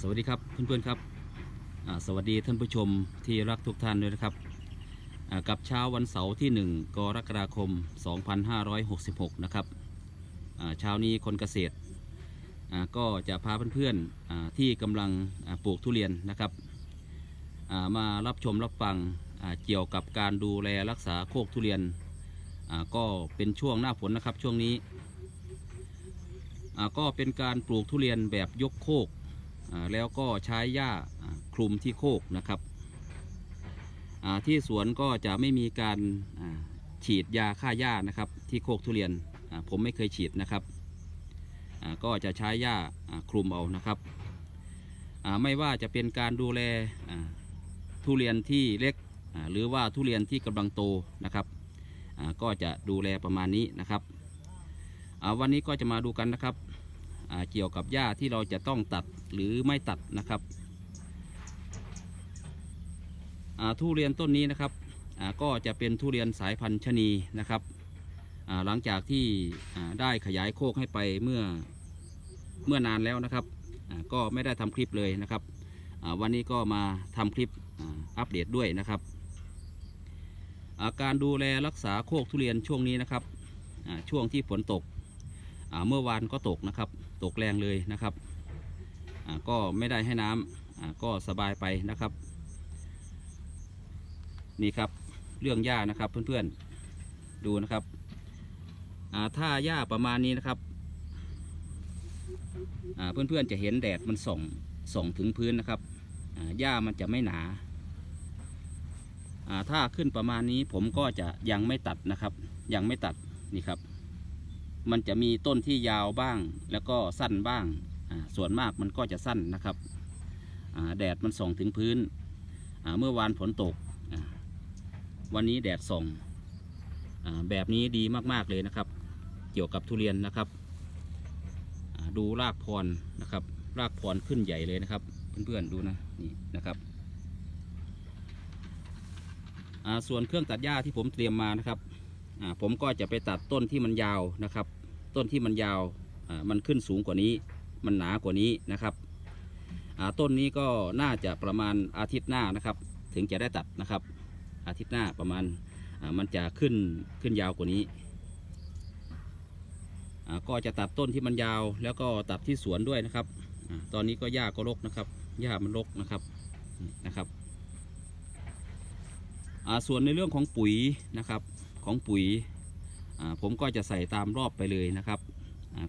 สวัสดีครับเพื่อนๆครับสวัสดีท่านผู้ชมที่รักทุกท่านด้วยนะครับกับเช้าวันเสาร์ที่ 1 กรกฎาคม 2566 นะครับเช้านี้คนเกษตรก็จะพาเพื่อนๆอ่าที่กำลังปลูกทุเรียนนะครับมารับชมรับฟังเกี่ยวกับการดูแลรักษาโคกทุเรียนก็เป็นช่วงหน้าฝนนะครับช่วงนี้ก็เป็นการปลูกทุเรียนแบบยกโคก แล้วก็ใช้หญ้าคลุมที่โคกนะครับ ที่สวนก็จะไม่มีการฉีดยาฆ่าหญ้านะครับ ที่โคกทุเรียนผมไม่เคยฉีดนะครับ ก็จะใช้หญ้าคลุมเอานะครับไม่ว่าจะเป็นการดูแลทุเรียนที่เล็กหรือว่าทุเรียนที่กำลังโตนะครับก็จะดูแลประมาณนี้นะครับวันนี้ก็จะมาดูกันนะครับ เกี่ยวกับหญ้าที่เราจะต้องตัดหรือไม่ตัดนะครับทุเรียนต้นนี้นะครับก็จะเป็นทุเรียนสายพันธุ์ชะนีนะครับหลังจากที่ได้ขยายโคกให้ไปเมื่อเมื่อนานแล้วนะครับก็ไม่ได้ทำคลิปเลยนะครับวันนี้ก็มาทำคลิปอัปเดตด้วยนะครับการดูแลรักษาโคกทุเรียนช่วงนี้นะครับช่วงที่ฝนตก เมื่อวานก็ตกนะครับ ตกแรงเลยนะครับ ก็ไม่ได้ให้น้ำก็สบายไปนะครับ นี่ครับเรื่องหญ้านะครับเพื่อนๆดูนะครับถ้าหญ้าประมาณนี้นะครับเพื่อนๆจะเห็นแดดมันส่องส่องถึงพื้นนะครับหญ้ามันจะไม่หนาถ้าขึ้นประมาณนี้ผมก็จะยังไม่ตัดนะครับ ยังไม่ตัดนี่ครับ มันจะมีต้นที่ยาวบ้าง แล้วก็สั้นบ้าง ส่วนมากมันก็จะสั้นนะครับแดดมันส่องถึงพื้น เมื่อวานฝนตก วันนี้แดดส่องอแบบนี้ดีมากๆเลยนะครับ เกี่ยวกับทุเรียนนะครับดูรากพรนะครับ รากพรขึ้นใหญ่เลยนะครับ เพื่อนๆดูนะนี่นะครับส่วนเครื่องตัดหญ้าที่ผมเตรียมมานะครับผมก็จะไปตัดต้นที่มันยาวนะครับ ต้นที่มันยาวอ่ามันขึ้นสูงกว่านี้ มันหนากว่านี้นะครับอ่าต้นนี้ก็น่าจะประมาณอาทิตย์หน้านะครับ ถึงจะได้ตัดนะครับ อาทิตย์หน้าประมาณอ่ามันจะขึ้นขึ้นยาวกว่านี้อ่าก็จะตัดต้นที่มันยาวแล้วก็ตัดที่สวนด้วยนะครับ ตอนนี้ก็หญ้าก็รกนะครับหญ้ามันรกนะครับนะครับอ่าส่วนในเรื่องของปุ๋ยนะครับของปุ๋ย ผมก็จะใส่ตามรอบไปเลยนะครับ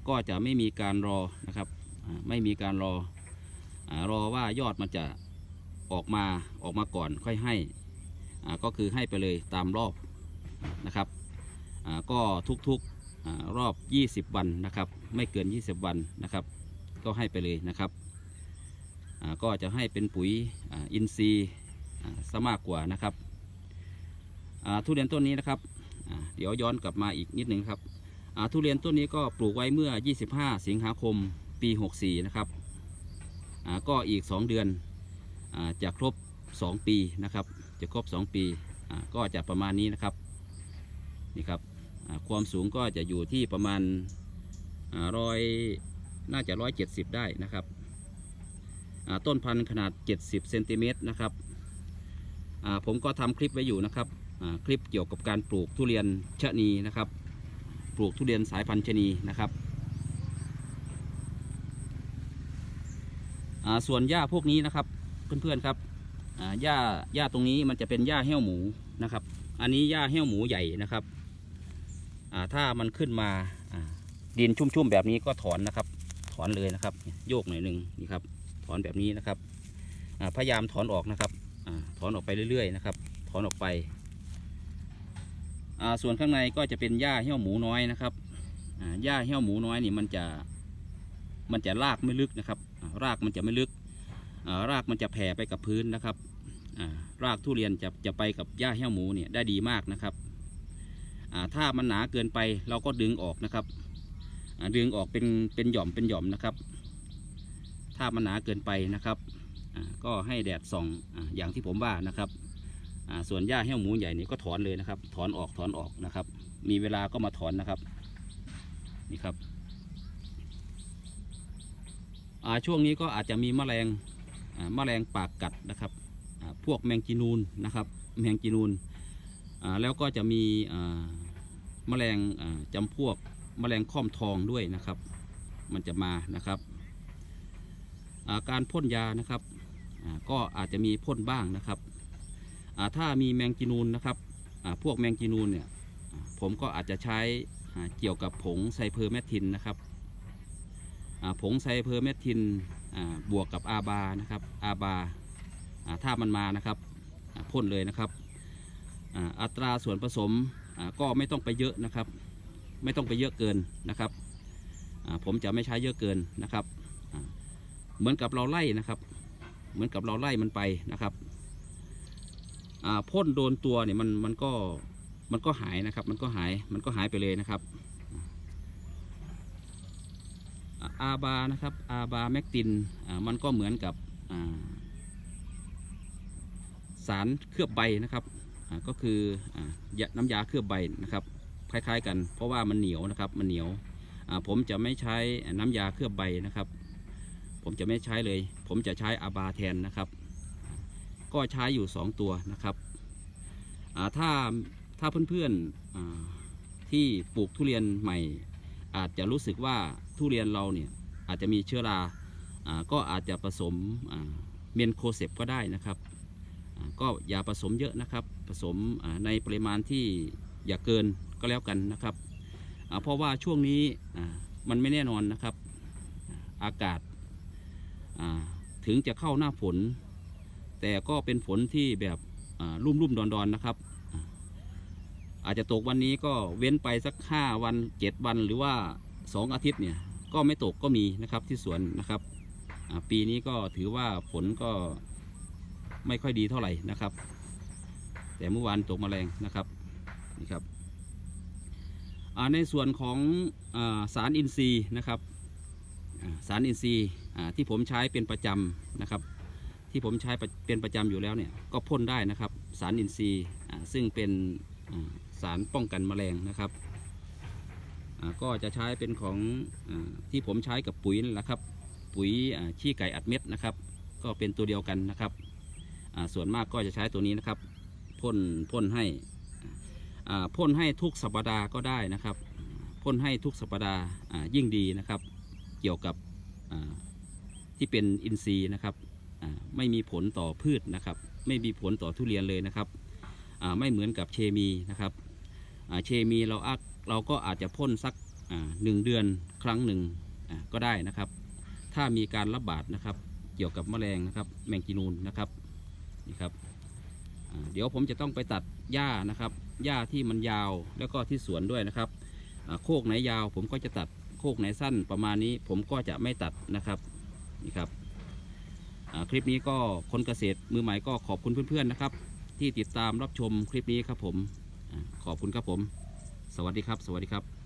ก็จะไม่มีการรอนะครับไม่มีการรออรอว่ายอดมันจะออกมาออกมาก่อนค่อยให้ก็คือให้ไปเลยตามรอบนะครับก็ทุกๆอรอบ 20 วันนะครับ ไม่เกิน 20 วันนะครับ ก็ให้ไปเลยนะครับก็จะให้เป็นปุ๋ยอินทรีย์อ่าซะมากกว่านะครับทุเรียนต้นนี้นะครับ เดี๋ยวย้อนกลับมาอีกนิดหนึ่งครับทุเรียนต้นนี้ก็ปลูกไว้เมื่อ 25 สิงหาคมปี 64 นะครับก็อีก 2 เดือนอจะครบ 2 ปีนะครับ จะครบ 2 ปีก็จะประมาณนี้นะครับนี่ครับความสูงก็จะอยู่ที่ประมาณร้อยน่าจะ 170 ได้นะครับต้นพันธุ์ขนาด 70เซนติเมตรนะครับผมก็ทำคลิปไว้อยู่นะครับ คลิปเกี่ยวกับการปลูกทุเรียนชะนีนะครับ ปลูกทุเรียนสายพันธุ์ชะนีนะครับส่วนหญ้าพวกนี้นะครับเพื่อนๆครับหญ้าหญ้าตรงนี้มันจะเป็นหญ้าแห้วหมูนะครับ อันนี้หญ้าแห้วหมูใหญ่นะครับถ้ามันขึ้นมาดินชุ่มๆแบบนี้ก็ถอนนะครับ ถอนเลยนะครับ โยกหน่อยหนึ่งนี่ครับ ถอนแบบนี้นะครับพยายามถอนออกนะครับถอนออกไปเรื่อยๆนะครับ ถอนออกไป ส่วนข้างในก็จะเป็นหญ้าเหี้ยวหมูน้อยนะครับหญ้าเหี้ยวหมูน้อยนี่มันจะมันจะรากไม่ลึกนะครับ รากมันจะไม่ลึก รากมันจะแผ่ไปกับพื้นนะครับรากทุเรียนจะจะไปกับหญ้าเหี้ยวหมูเนี่ยได้ดีมากนะครับถ้ามันหนาเกินไปเราก็ดึงออกนะครับดึงออกเป็นเป็นหย่อมเป็นหย่อมนะครับ ถ้ามันหนาเกินไปนะครับก็ให้แดดส่องอย่างที่ผมว่านะครับ ส่วนหญ้าแห้วหมูใหญ่นี่ก็ถอนเลยนะครับ ถอนออกถอนออกนะครับ มีเวลาก็มาถอนนะครับนี่ครับช่วงนี้ก็อาจจะมีแมลงแมลงปากกัดนะครับพวกแมงจีนูนนะครับ แมงจีนูนแล้วก็จะมีแมลงอ่าจำพวกแมลงค่อมทองด้วยนะครับ มันจะมานะครับการพ่นยานะครับก็อาจจะมีพ่นบ้างนะครับ ถ้ามีแมงจีนูนนะครับพวกแมงจีนูนเนี่ยผมก็อาจจะใช้เกี่ยวกับผงไซเพอร์แมททินนะครับผงไซเพอร์เมทินบวกกับอาบานะครับอาบาถ้ามันมานะครับพ่นเลยนะครับอัตราส่วนผสมก็ไม่ต้องไปเยอะนะครับ ไม่ต้องไปเยอะเกินนะครับผมจะไม่ใช้เยอะเกินนะครับ เหมือนกับเราไล่นะครับ เหมือนกับเราไล่มันไปนะครับ พ่นโดนตัวเนี่ยมันมันก็มันก็หายนะครับ มันก็หายมันก็หายไปเลยนะครับอาบานะครับอาบาแมกตินอ่ามันก็เหมือนกับสารเคลือบใบนะครับก็คืออ่ายาน้ำยาเคลือบใบนะครับ คล้ายๆ กัน เพราะว่ามันเหนียวนะครับมันเหนียวผมจะไม่ใช้น้ำยาเคลือบใบนะครับ ผมจะไม่ใช้เลย ผมจะใช้อาบาแทนนะครับ ก็ใช้อยู่ 2 ตัวนะครับถ้าถ้าเพื่อนๆที่ปลูกทุเรียนใหม่ อาจจะรู้สึกว่าทุเรียนเราเนี่ยอาจจะมีเชื้อราอก็อาจจะผสมเมนโคเซปก็ได้นะครับก็อย่าผสมเยอะนะครับ ผสมในปริมาณที่อย่าเกินก็แล้วกันนะครับ เพราะว่าช่วงนี้มันไม่แน่นอนนะครับ อากาศถึงจะเข้าหน้าฝน แต่ก็เป็นฝนที่แบบรุ่มรุ่มดอนๆนนะครับ อาจจะตกวันนี้ก็เว้นไปสัก 5 วัน 7 วันหรือว่า 2 อาทิตย์เนี่ยก็ไม่ตกก็มีนะครับที่สวนนะครับ ปีนี้ก็ถือว่าฝนก็ไม่ค่อยดีเท่าไหร่นะครับ แต่เมื่อวานตกมาแรงนะครับนี่ครับในส่วนของอสารอินทรีย์นะครับสารอินทรีย์ที่ผมใช้เป็นประจำนะครับ ที่ผมใช้เป็นประจำอยู่แล้วเนี่ยก็พ่นได้นะครับ สารอินทรีย์ซึ่งเป็นสารป้องกันแมลงนะครับก็จะใช้เป็นของอที่ผมใช้กับปุ๋ยนั่นแหละครับ ปุ๋ยขี้ไก่อัดเม็ดนะครับ ก็เป็นตัวเดียวกันนะครับ ส่วนมากก็จะใช้ตัวนี้นะครับพ่นพ่นให้พ่นให้ทุกสัปดาห์ก็ได้นะครับพ่นให้ทุกสัปดาห์ยิ่งดีนะครับ เกี่ยวกับที่เป็นอินทรีย์นะครับ ไม่มีผลต่อพืชนะครับ ไม่มีผลต่อทุเรียนเลยนะครับไม่เหมือนกับเคมีนะครับเคมีเราอักเราก็อาจจะพ่นสักหนึ่งเดือนครั้งหนึ่งก็ได้นะครับ ถ้ามีการระบาดนะครับ เกี่ยวกับแมลงนะครับแมงจีนูนนะครับนี่ครับเดี๋ยวผมจะต้องไปตัดหญ้านะครับหญ้าที่มันยาวแล้วก็ที่สวนด้วยนะครับโคกไหนยาวผมก็จะตัดโคกไหนสั้นประมาณนี้ผมก็จะไม่ตัดนะครับนี่ครับ คลิปนี้ก็คนเกษตรมือใหม่ก็ขอบคุณเพื่อนๆนะครับ ที่ติดตามรับชมคลิปนี้ครับผม ขอบคุณครับผม สวัสดีครับ สวัสดีครับ